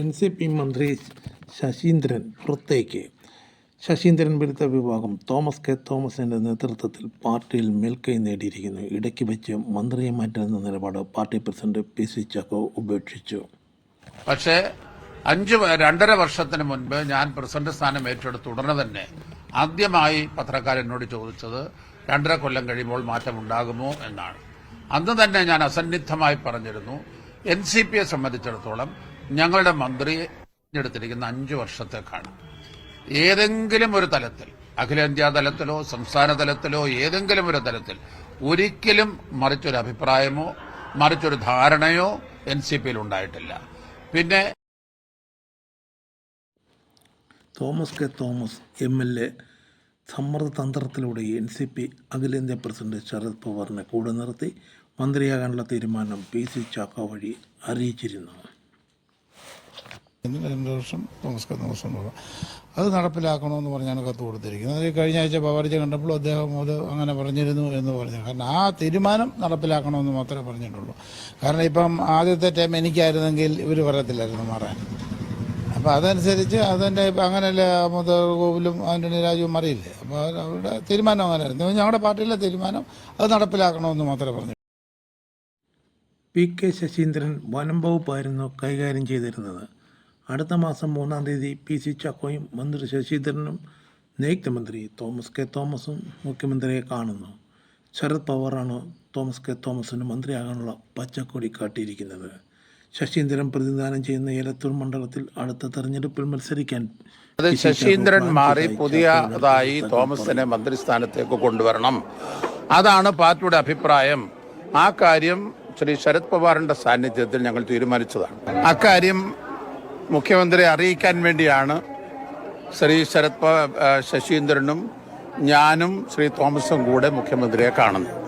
N C P മന്ത്രി ശശീന്ദ്രൻ പുറത്തേക്ക്. ശശീന്ദ്രൻ വിരുദ്ധ വിഭാഗം തോമസ് കെ. തോമസിന്റെ നേതൃത്വത്തിൽ പാർട്ടിയിൽ മേൽക്കൈ നേടിയിരിക്കുന്നു. ഇടയ്ക്ക് വെച്ച് മന്ത്രിയെ മാറ്റുന്ന നിലപാട് party president P. C. Chacko ഉപേക്ഷിച്ചു. പക്ഷേ അഞ്ച് രണ്ടര വർഷത്തിന് മുൻപ് ഞാൻ പ്രസിഡന്റ് സ്ഥാനം ഏറ്റെടുത്ത ഉടനെ തന്നെ ആദ്യമായി പത്രക്കാരനോട് ചോദിച്ചത് രണ്ടര കൊല്ലം കഴിയുമ്പോൾ മാറ്റമുണ്ടാകുമോ എന്നാണ്. അന്ന് തന്നെ ഞാൻ അസന്നിഗ്ധമായി പറഞ്ഞിരുന്നു എൻ സി പിയെ സംബന്ധിച്ചിടത്തോളം ഞങ്ങളുടെ മന്ത്രിയെ തിരഞ്ഞെടുത്തിരിക്കുന്ന അഞ്ചു വർഷത്തേക്കാണ്. ഏതെങ്കിലും ഒരു തലത്തിൽ അഖിലേന്ത്യാ തലത്തിലോ സംസ്ഥാന തലത്തിലോ ഏതെങ്കിലും ഒരു തലത്തിൽ ഒരിക്കലും മറിച്ചൊരു അഭിപ്രായമോ മറിച്ചൊരു ധാരണയോ എൻ സി പിയിൽ ഉണ്ടായിട്ടില്ല പിന്നെ Thomas K. Thomas M L A സമ്മർദ്ദതന്ത്രത്തിലൂടെ N C P അഖിലേന്ത്യാ പ്രസിഡന്റ് ശരത് പവാറിനെ കൂടെ നിർത്തി മന്ത്രിയാകാനുള്ള തീരുമാനം പി സി ചാക്കോ വഴി അറിയിച്ചിരുന്നു. രണ്ട് വർഷം തോമസ് ദിവസം അത് നടപ്പിലാക്കണമെന്ന് പറഞ്ഞാണ് കത്ത് കൊടുത്തിരിക്കുന്നത് അത് കഴിഞ്ഞ ആഴ്ച പവാർജ കണ്ടപ്പോൾ അദ്ദേഹം അത് അങ്ങനെ പറഞ്ഞിരുന്നു എന്ന് പറഞ്ഞു. കാരണം ആ തീരുമാനം നടപ്പിലാക്കണമെന്ന് മാത്രമേ പറഞ്ഞിട്ടുള്ളൂ. കാരണം ഇപ്പം ആദ്യത്തെ ടൈം എനിക്കായിരുന്നെങ്കിൽ ഇവർ പറയത്തില്ലായിരുന്നു മാറാൻ. അപ്പോൾ അതനുസരിച്ച് അതിന്റെ ഇപ്പം അങ്ങനെയല്ലേ മുതൽ ഗോകുലും ആന്റണി രാജുവും അറിയില്ലേ അപ്പോൾ അവരുടെ തീരുമാനം അങ്ങനെയായിരുന്നു. ഞങ്ങളുടെ പാർട്ടിയിലെ തീരുമാനം അത് നടപ്പിലാക്കണമെന്ന് മാത്രമേ പറഞ്ഞു പി കെ ശശീന്ദ്രൻ വനം വകുപ്പായിരുന്നു കൈകാര്യം ചെയ്തിരുന്നത്. അടുത്ത മാസം മൂന്നാം തീയതി പി സി ചാക്കോയും മന്ത്രി ശശിധരനും നിയുക്ത മന്ത്രി തോമസ് കെ തോമസും മുഖ്യമന്ത്രിയെ കാണുന്നു. ശരത് പവാറാണ് തോമസ് കെ തോമസിന് മന്ത്രിയാകാനുള്ള പച്ചക്കൊടി കാട്ടിയിരിക്കുന്നത്. ശശീന്ദ്രൻ പ്രതിദാനം ചെയ്യുന്ന ഏലത്തൂർ മണ്ഡലത്തിൽ അടുത്ത തെരഞ്ഞെടുപ്പിൽ മത്സരിക്കാൻ അത് ശശീന്ദ്രൻ മാറി പുതിയതായി തോമസിനെ മന്ത്രിസ്ഥാനത്തേക്ക് കൊണ്ടുവരണം. അതാണ് പാർട്ടിയുടെ അഭിപ്രായം. ആ കാര്യം ശ്രീ ശരത് പവാറിന്റെ സാന്നിധ്യത്തിൽ ഞങ്ങൾ തീരുമാനിച്ചതാണ്. അക്കാര്യം മുഖ്യമന്ത്രിയെ അറിയിക്കാൻ വേണ്ടിയാണ് ശ്രീ ശരത് ശശീന്ദ്രനും ഞാനും ശ്രീ തോമസും കൂടെ മുഖ്യമന്ത്രിയെ കാണുന്നത്.